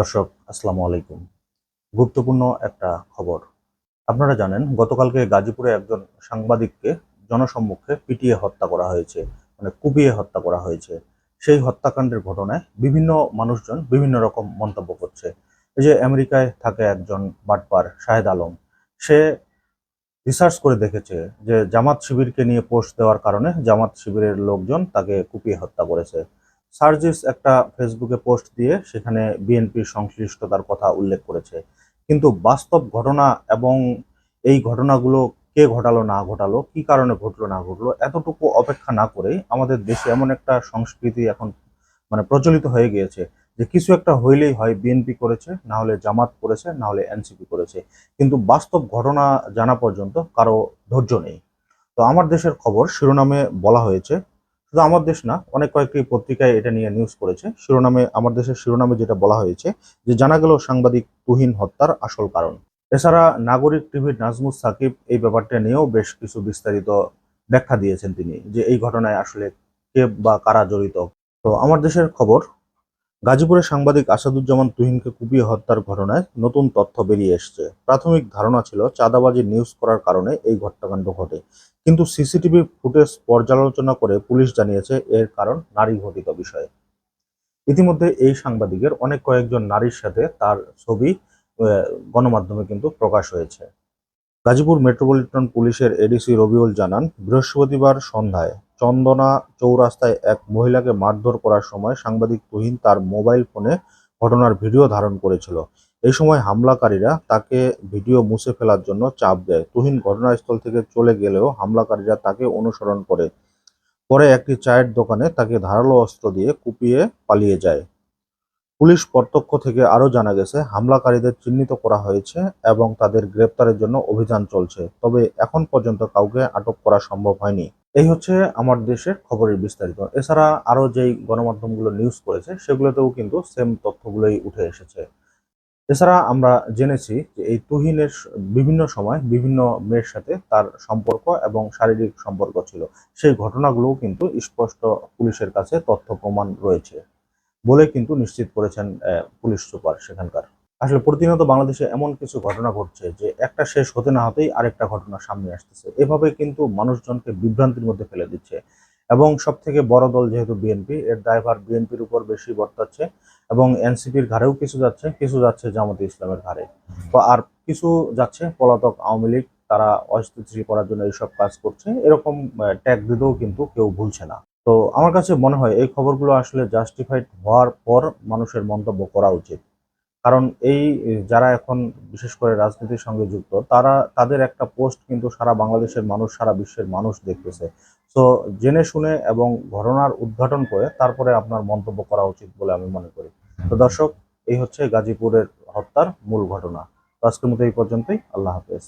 দর্শক, আসসালামু আলাইকুম। গুরুত্বপূর্ণ একটা খবর। আপনারা জানেন, গতকালকে গাজীপুরে একজন সাংবাদিককে জনসম্মুখে পিটিয়ে হত্যা করা হয়েছে মানে কুপিয়ে হত্যা করা হয়েছে। সেই হত্যাকাণ্ডের ঘটনায় বিভিন্ন মানুষজন বিভিন্ন রকম মন্তব্য করছে। এই যে আমেরিকায় থাকে একজন বাটপার, শাহেদ আলম, সে রিসার্চ করে দেখেছে যে জামাত শিবিরকে নিয়ে পোস্ট দেওয়ার কারণে জামাত শিবিরের লোকজন তাকে কুপিয়ে হত্যা করেছে। সার্জিস একটা ফেসবুকে পোস্ট দিয়ে সেখানে বিএনপির সংশ্লিষ্টতার কথা উল্লেখ করেছে। কিন্তু বাস্তব ঘটনা এবং এই ঘটনাগুলো কে ঘটালো, না ঘটালো, কি কারণে ঘটলো, না ঘটলো, এতটুকু অপেক্ষা না করেই আমাদের দেশে এমন একটা সংস্কৃতি এখন মানে প্রচলিত হয়ে গিয়েছে যে কিছু একটা হইলেই হয়, বিএনপি করেছে, না হলে জামাত করেছে, না হলে এনসিপি করেছে। কিন্তু বাস্তব ঘটনা জানা পর্যন্ত কারও ধৈর্য নেই। তো আমার দেশের খবর শিরোনামে বলা হয়েছে শুধু আমার দেশ না, অনেক কয়েকটি পত্রিকায় এটা নিয়ে নিউজ করেছে। শিরোনামে, আমার দেশের শিরোনামে যেটা বলা হয়েছে যে জানা গেল সাংবাদিক তুহিন হত্যার আসল কারণ। এছাড়া নাগরিক টিভির নাজমুস সাকিব এই ব্যাপারটা নিয়েও বেশ কিছু বিস্তারিত ব্যাখ্যা দিয়েছেন তিনি, যে এই ঘটনায় আসলে কে বা কারা জড়িত। তো আমার দেশের খবর গাজীপুরের সাংবাদিক আসাদুজ্জামান তুহিনকে কুপিয়ে হত্যার ঘটনায় নতুন তথ্য বেরিয়ে এসেছে। প্রাথমিক ধারণা ছিল, চাঁদাবাজি নিউজ করার কারণে এই ঘটনাকাণ্ড ঘটে। কিন্তু সিসিটিভি ফুটেজ পর্যালোচনা করে পুলিশ জানিয়েছে, এর কারণ নারী ঘটিত বিষয়ে। ইতিমধ্যে এই সাংবাদিকের অনেক কয়েকজন নারীর সাথে তার ছবি গণমাধ্যমে কিন্তু প্রকাশ হয়েছে। গাজীপুর মেট্রোপলিটন পুলিশের এডিসি রবিউল জানান, বৃহস্পতিবার সন্ধ্যায় চন্দনা চৌরাস্তায় এক মহিলাকে মারধর করার সময় সাংবাদিক তুহিন তার মোবাইল ফোনে ঘটনার ভিডিও ধারণ করেছিল। এই সময় হামলাকারীরা তাকে ভিডিও মুছে ফেলার জন্য চাপ দেয়। তুহিন ঘটনাস্থল থেকে চলে গেলেও হামলাকারীরা তাকে অনুসরণ করে। পরে একটি চায়ের দোকানে তাকে ধারালো অস্ত্র দিয়ে কুপিয়ে পালিয়ে যায়। পুলিশ প্রত্যক্ষ থেকে আরও জানা গেছে, হামলাকারীদের চিহ্নিত করা হয়েছে এবং তাদের গ্রেপ্তারের জন্য অভিযান চলছে, তবে এখন পর্যন্ত কাউকে আটক করা সম্ভব হয়নি। এই হচ্ছে আমার দেশের খবরের বিস্তারিত। এছাড়া আরও যেই গণমাধ্যমগুলো নিউজ করেছে, সেগুলোতেও কিন্তু সেম তথ্যগুলোই উঠে এসেছে। এছাড়া আমরা জেনেছি যে এই তুহিনের বিভিন্ন সময় বিভিন্ন মেয়ের সাথে তার সম্পর্ক এবং শারীরিক সম্পর্ক ছিল। সেই ঘটনাগুলোও কিন্তু স্পষ্ট পুলিশের কাছে তথ্য প্রমাণ রয়েছে বলে কিন্তু নিশ্চিত করেছেন পুলিশ সুপার সেখানকার। আসলে প্রতিনিয়ত বাংলাদেশে এমন কিছু ঘটনা ঘটছে যে একটা শেষ হতে না হতেই আরেকটা ঘটনা সামনে আসতেছে। এভাবে কিন্তু মানুষজনকে বিভ্রান্তির মধ্যে ফেলে দিচ্ছে। এবং সব থেকে বড় দল যেহেতু বিএনপি এর ড্রাইভার বিএনপির উপর বেশি বর্তাচ্ছে এবং এনসিপির ঘাড়েও কিছু যাচ্ছে কিছু যাচ্ছে জামাতে ইসলামের ঘাড়ে। আর কিছু যাচ্ছে, পলাতক আওয়ামী লীগ, তারা অস্থিতিশীল করার জন্য এইসব কাজ করছে। এরকম ট্যাগ দিতেও কিন্তু কেউ ভুলছে না। তো আমার কাছে মনে হয় এই খবরগুলো আসলে জাস্টিফাইড হওয়ার পর মানুষের মন্তব্য করা উচিত। কারণ এই যারা এখন বিশেষ করে রাজনীতির সঙ্গে যুক্ত, তারা, তাদের একটা পোস্ট কিন্তু সারা বাংলাদেশের মানুষ, সারা বিশ্বের মানুষ দেখতেছে। তো জেনে শুনে এবং ঘটনার উদ্ঘাটন করে তারপরে আপনার মন্তব্য করা উচিত বলে আমি মনে করি। তো দর্শক, এই হচ্ছে গাজীপুরের হত্যার মূল ঘটনা। আজকের মতো এই পর্যন্তই। আল্লাহ হাফেজ।